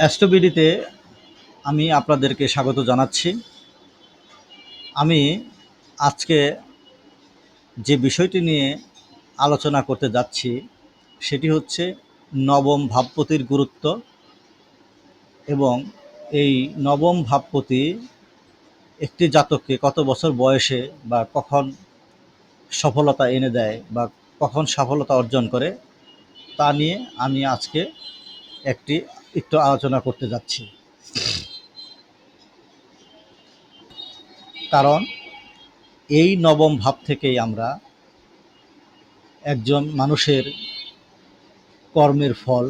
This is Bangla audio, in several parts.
অ্যাস্ট্রোবিডিতে আমি আপনাদেরকে স্বাগত জানাচ্ছি। আমি আজকে যে বিষয়টি নিয়ে আলোচনা করতে যাচ্ছি, সেটি হচ্ছে নবম ভাবপতির গুরুত্ব এবং এই নবম ভাবপতি একটি জাতককে কত বছর বয়সে বা কখন সফলতা এনে দেয় বা কখন সফলতা অর্জন করে, তা নিয়ে আমি আজকে একটি একটু আলোচনা করতে যাচ্ছি। কারণ এই নবম ভাব থেকেই আমরা একজন মানুষের কর্মের ফল,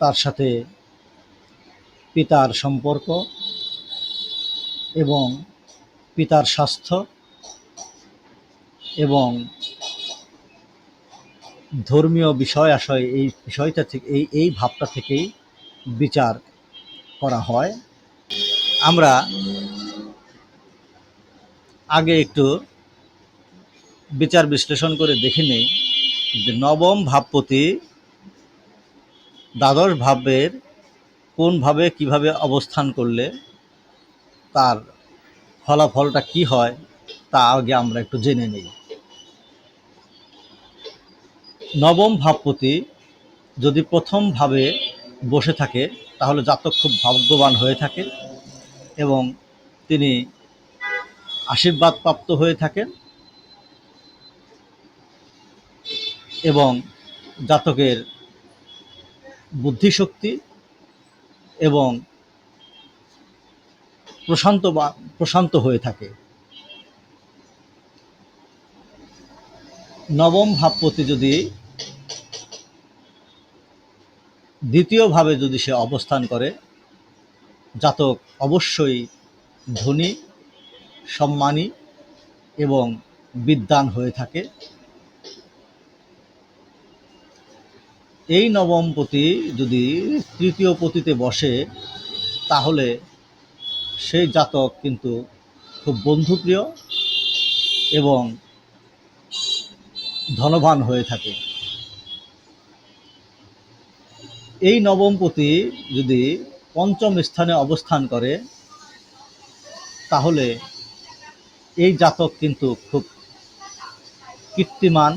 তার সাথে পিতার সম্পর্ক এবং পিতার স্বাস্থ্য এবং ধর্মীয় বিষয় আশয়, এই বিষয়টা থেকে, এই এই ভাবটা থেকেই বিচার করা হয়। আমরা আগে একটু বিচার বিশ্লেষণ করে দেখে নেই যে নবম ভাবপতি দ্বাদশ ভাবের কোনভাবে, কীভাবে অবস্থান করলে তার ফলাফলটা কি হয়, তা আগে আমরা একটু জেনে নিই। নবম ভাবপতি যদি প্রথম ভাবে বসে থাকে, তাহলে জাতক খুব ভাগ্যবান হয়ে থাকে এবং তিনি আশীর্বাদ প্রাপ্ত হয়ে থাকেন এবং জাতকের বুদ্ধিশক্তি এবং প্রশান্ত বা, প্রশান্ত হয়ে থাকে। নবম ভাবপতি যদি দ্বিতীয়ভাবে যদি সে অবস্থান করে, জাতক অবশ্যই ধনী, সম্মানী এবং বিদ্বান হয়ে থাকে। এই নবমপতি যদি তৃতীয় পতিতে বসে, তাহলে সেই জাতক কিন্তু খুব বন্ধুপ্রিয় এবং ধনবান হয়ে থাকে। এই নবমপতি যদি পঞ্চম স্থানে অবস্থান করে, তাহলে এই জাতক কিন্তু খুব কীর্তিমান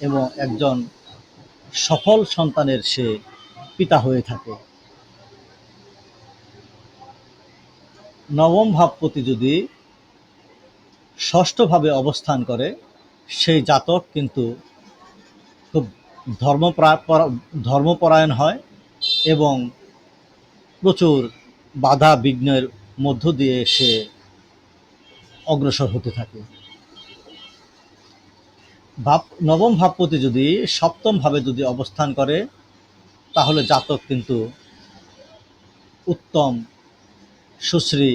এবং একজন সফল সন্তানের সে পিতা হয়ে থাকে। নবম ভাবপতি যদি ষষ্ঠভাবে অবস্থান করে, সেই জাতক কিন্তু ধর্মপ্রা ধর্মপরায়ণ হয় এবং প্রচুর বাধা বিঘ্নের মধ্য দিয়ে সে অগ্রসর হতে থাকে। ভাব নবম ভাবপতি যদি সপ্তম ভাবে যদি অবস্থান করে, তাহলে জাতক কিন্তু উত্তম, সুশ্রী,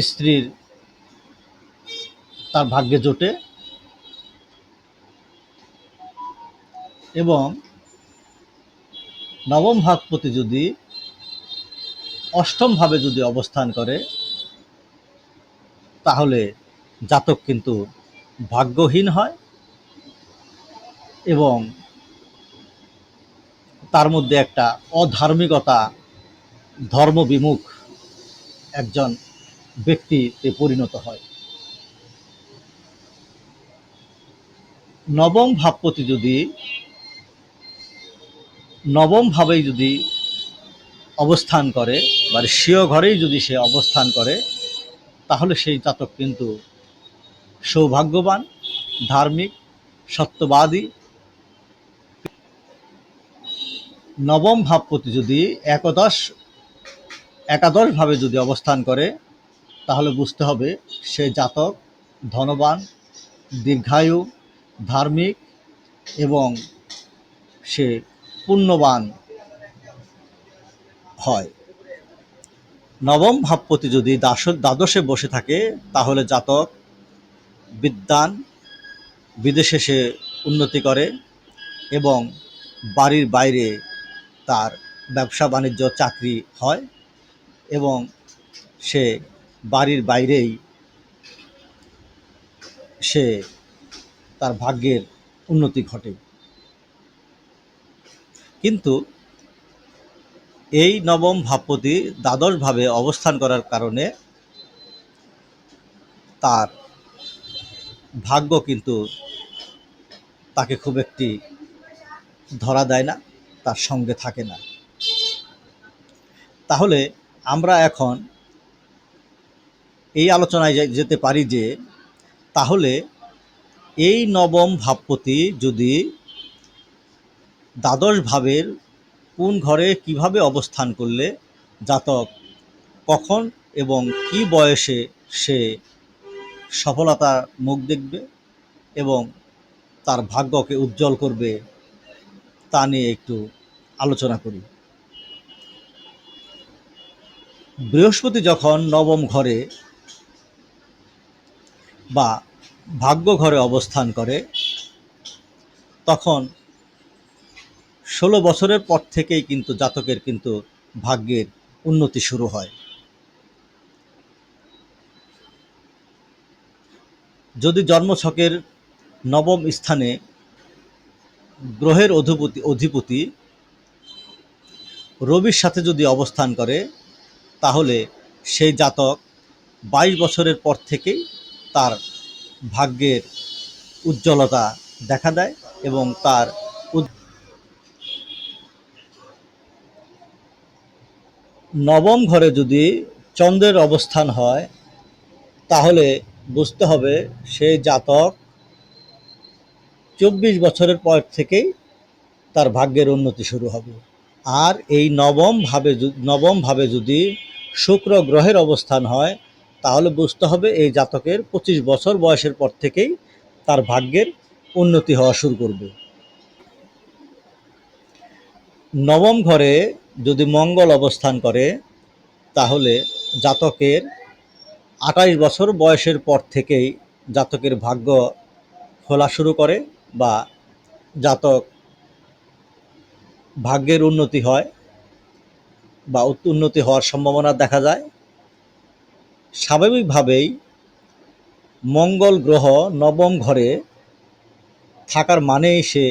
স্ত্রীর তার ভাগ্যে জোটে। এবং নবম ভাগপতি যদি অষ্টমভাবে যদি অবস্থান করে, তাহলে জাতক কিন্তু ভাগ্যহীন হয় এবং তার মধ্যে একটা অধার্মিকতা, ধর্মবিমুখ একজন ব্যক্তিতে পরিণত হয়। নবম ভাবপতি যদি নবম ভাবেই যদি অবস্থান করে, বা স্বীয় ঘরেই যদি সে অবস্থান করে, তাহলে সেই জাতক কিন্তু সৌভাগ্যবান, ধার্মিক, সত্যবাদী। নবম ভাবপতি যদি একাদশ, একাদশভাবে যদি অবস্থান করে, তাহলে বুঝতে হবে সে জাতক ধনবান, দীর্ঘায়ু, ধার্মিক এবং সে পুণ্যবান হয়। নবম ভাবপতি যদি দাস দ্বাদশে বসে থাকে, তাহলে জাতক বিদ্যান বিদেশে সে উন্নতি করে এবং বাড়ির বাইরে তার ব্যবসা বাণিজ্য, চাকরি হয় এবং সে বাড়ির বাইরেই সে তার ভাগ্যের উন্নতি ঘটে। কিন্তু এই নবম ভাবপতি দ্বাদশভাবে অবস্থান করার কারণে তার ভাগ্য কিন্তু তাকে খুব একটি ধরা দেয় না, তার সঙ্গে থাকে না। তাহলে আমরা এখন এই আলোচনায় যেতে পারি যে, তাহলে এই নবম ভাবপতি যদি দ্বাদশ ভাবের কোন ঘরে কীভাবে অবস্থান করলে জাতক কখন এবং কি বয়সে সে সফলতার মুখ দেখবে এবং তার ভাগ্যকে উজ্জ্বল করবে তা নিয়ে একটু আলোচনা করি। বৃহস্পতি যখন নবম ঘরে বা ভাগ্য ঘরে অবস্থান করে, তখন ষোলো বছরের পর থেকেই কিন্তু জাতকের কিন্তু ভাগ্যের উন্নতি শুরু হয়। যদি জন্মছকের নবম স্থানে গ্রহের অধিপতি অধিপতি রবির সাথে যদি অবস্থান করে, তাহলে সেই জাতক বাইশ বছরের পর থেকেই তার ভাগ্যের উজ্জ্বলতা দেখা দেয় এবং তার নবম ঘরে যদি চন্দ্রের অবস্থান হয়, তাহলে বুঝতে হবে সেই জাতক চব্বিশ বছরের পর থেকেই তার ভাগ্যের উন্নতি শুরু হবে। আর এই নবম ভাবে যু- নবম ভাবে যদি শুক্র গ্রহের অবস্থান হয়, তাহলে বুঝতে হবে এই জাতকের পঁচিশ বছর বয়সের পর থেকেই তার ভাগ্যের উন্নতি হওয়া শুরু করবে। নবম ঘরে যদি মঙ্গল অবস্থান করে, তাহলে জাতকের আঠাইশ বছর বয়সের পর থেকেই জাতকের ভাগ্য খোলা শুরু করে বা জাতক ভাগ্যের উন্নতি হয় বা উন্নতি হওয়ার সম্ভাবনা দেখা যায়। স্বাভাবিকভাবেই মঙ্গল গ্রহ নবম ঘরে থাকার মানেই সে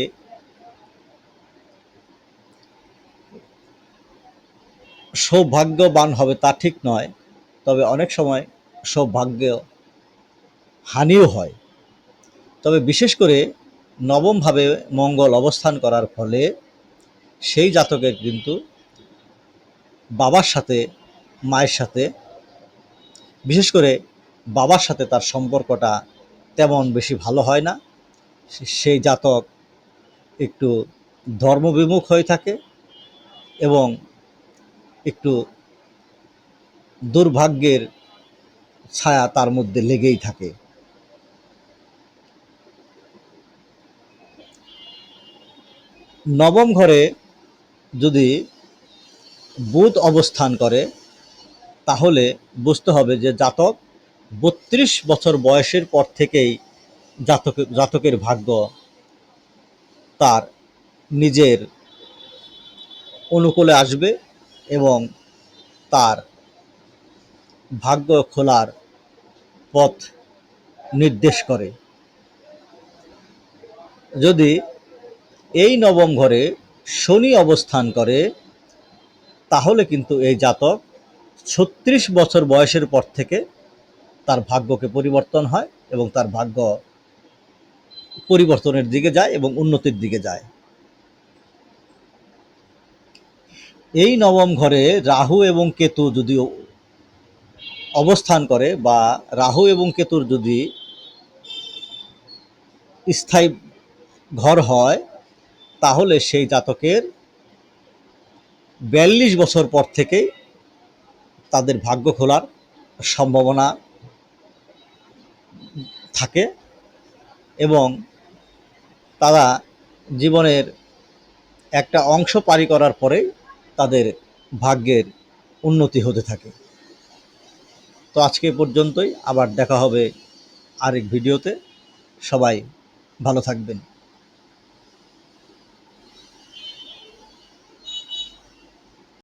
সৌভাগ্যবান হবে তা ঠিক নয়, তবে অনেক সময় সৌভাগ্য হানিও হয়। তবে বিশেষ করে নবমভাবে মঙ্গল অবস্থান করার ফলে সেই জাতকের কিন্তু বাবার সাথে, মায়ের সাথে, বিশেষ করে বাবার সাথে তার সম্পর্কটা তেমন বেশি ভালো হয় না। সেই জাতক একটু ধর্মবিমুখ হয়ে থাকে এবং একটু দুর্ভাগ্যের ছায়া তার মধ্যে লেগেই থাকে। নবম ঘরে যদি বুধ অবস্থান করে, তাহলে বুঝতে হবে যে জাতক বত্রিশ বছর বয়সের পর থেকেই জাতক, জাতকের ভাগ্য তার নিজের অনুকূলে আসবে। এবং তার ভাগ্য খোলার পথ নির্দেশ করে। যদি এই নবম ঘরে শনি অবস্থান করে, তাহলে কিন্তু এই জাতক ছত্রিশ বছর বয়সের পর থেকে তার ভাগ্যকে পরিবর্তন হয় এবং তার ভাগ্য পরিবর্তনের দিকে যায় এবং উন্নতির দিকে যায়। এই নবম ঘরে রাহু এবং কেতু যদি অবস্থান করে বা রাহু এবং কেতুর যদি স্থায়ী ঘর হয়, তাহলে সেই জাতকের বিয়াল্লিশ বছর পর থেকেই তাদের ভাগ্য খোলার সম্ভাবনা থাকে এবং তারা জীবনের একটা অংশ পারি করার পরেই তাদের ভাগ্যের উন্নতি হতে থাকে। তো আজকে পর্যন্তই। আবার দেখা হবে আরেক ভিডিওতে। সবাই ভালো থাকবেন।